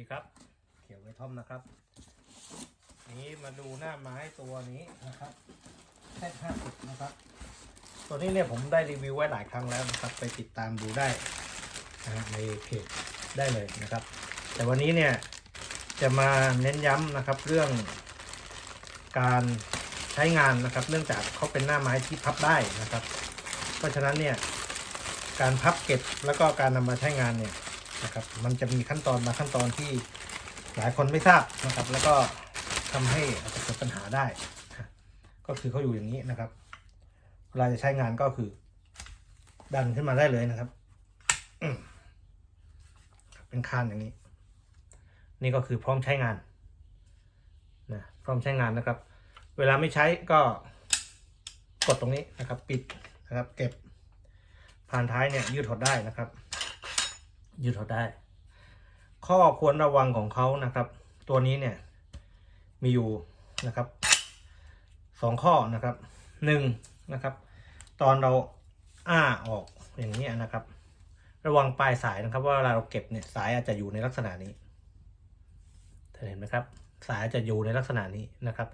ดีครับ เขียวไวทอมนะครับ นี้มาดูหน้าไม้ตัวนี้นะครับแท่ห้าสิบนะครับ ตัวนี้เนี่ยผมได้รีวิวไว้หลายครั้งแล้วนะครับ ไปติดตามดูได้นะฮะในเพจได้เลยนะครับ แต่วันนี้เนี่ยจะมาเน้นย้ำนะครับเรื่องการใช้งานนะครับ เนื่องจากเขาเป็นหน้าไม้ที่พับได้นะครับ เพราะฉะนั้นเนี่ยการพับเก็บแล้วก็การนำมาใช้งานเนี่ย นะครับ มันจะมีขั้นตอนบางขั้นตอนที่หลายคนไม่ทราบนะครับ แล้วก็ทำให้อาจจะเกิดปัญหาได้ ก็คือเขาอยู่อย่างนี้นะครับ เวลาจะใช้งานก็คือ ดันขึ้นมาได้เลยนะครับ เป็นคานอย่างนี้ นี่ก็คือพร้อมใช้งานนะพร้อมใช้งานนะครับ เวลาไม่ใช้ก็กดตรงนี้นะครับ ปิดนะครับ เก็บผ่านท้ายเนี่ยยืดถอดได้นะครับ ยืดถอดได้ ข้อควรระวังของเขานะครับ ตัวนี้เนี่ยมีอยู่นะครับสองข้อนะครับหนึ่งนะครับ ตอนเราอ้าออกอย่างนี้นะครับ ระวังปลายสายนะครับ ว่าเวลาเราเก็บเนี่ยสายอาจจะอยู่ในลักษณะนี้เห็นไหมครับ สายอาจจะอยู่ในลักษณะนี้นะครับ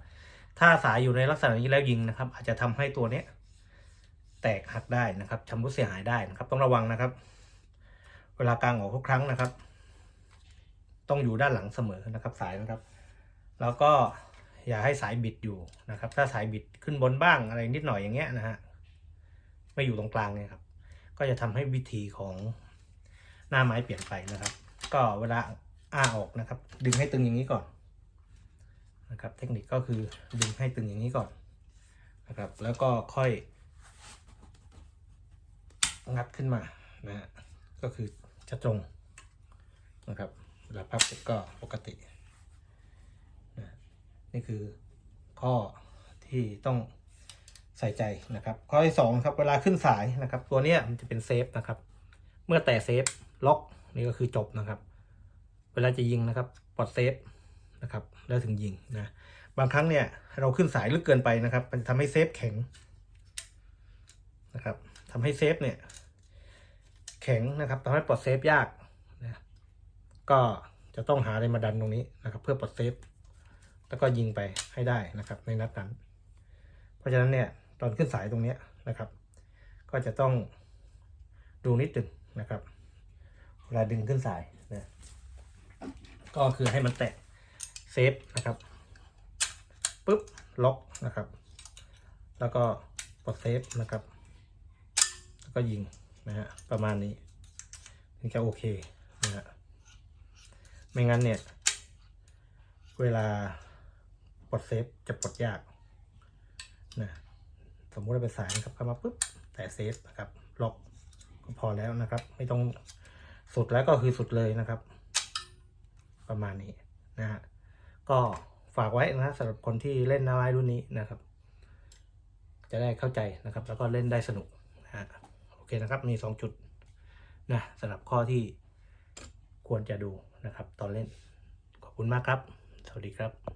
ถ้าสายอยู่ในลักษณะนี้แล้วยิงนะครับ อาจจะทำให้ตัวเนี้ยแตกหักได้นะครับชำรุดเสียหายได้นะครับ ต้องระวังนะครับ เวลากางออกทุกครั้งนะครับ ต้องอยู่ด้านหลังเสมอนะครับสายนะครับ แล้วก็อย่าให้สายบิดอยู่นะครับ ถ้าสายบิดขึ้นบนบ้างอะไรนิดหน่อยอย่างเงี้ยนะฮะไม่อยู่ตรงกลางเนี่ยครับ ก็จะทำให้วิธีของหน้าไม้เปลี่ยนไปนะครับ ก็เวลาอ้าออกนะครับ ดึงให้ตึงอย่างนี้ก่อนนะครับ เทคนิคก็คือดึงให้ตึงอย่างนี้ก่อนนะครับ แล้วก็ค่อยงัดขึ้นมานะฮะก็คือ จะตรงนะครับเวลาพับเสร็จก็ปกตินะนี่คือข้อที่ต้องใส่ใจนะครับ ข้อที่สองครับเวลาขึ้นสายนะครับ ตัวเนี้ยมันจะเป็นเซฟนะครับ เมื่อแต่เซฟล็อกนี่ก็คือจบนะครับ เวลาจะยิงนะครับปลดเซฟนะครับ แล้วถึงยิงนะบางครั้งเนี่ยเราขึ้นสายลึกเกินไปนะครับ มันทำให้เซฟแข็งนะครับทำให้เซฟเนี่ย แข็งนะครับทำให้ปลดเซฟยากนะก็จะต้องหาอะไรมาดันตรงนี้นะครับ เพื่อปลดเซฟ แล้วก็ยิงไปให้ได้นะครับ ในนัดนั้น เพราะฉะนั้นเนี่ยตอนขึ้นสายตรงนี้นะครับ ก็จะต้องดูนิดนึงนะครับเวลาดึงขึ้นสายนะก็คือให้มันแตะเซฟนะครับปุ๊บล็อกนะครับ แล้วก็ปลดเซฟนะครับ แล้วก็ยิง นะฮะประมาณนี้ถึงจะโอเคนะฮะไม่งั้นเนี่ย เวลาปลดเซฟจะปลดยากนะสมมุติเราไปสายนะครับเข้ามาปุ๊บแต่เซฟนะครับล็อกก็พอแล้วนะครับ ไม่ต้องสุดแล้วก็คือสุดเลยนะครับ ประมาณนี้นะฮะก็ฝากไว้นะสำหรับคนที่เล่นน้าไม้รุ่นนี้นะครับ จะได้เข้าใจนะครับ แล้วก็เล่นได้สนุกนะฮะ เคนะครับมี 2 จุดนะสำหรับข้อที่ควรจะดูนะครับ ตอนเล่นขอบคุณมากครับ สวัสดีครับ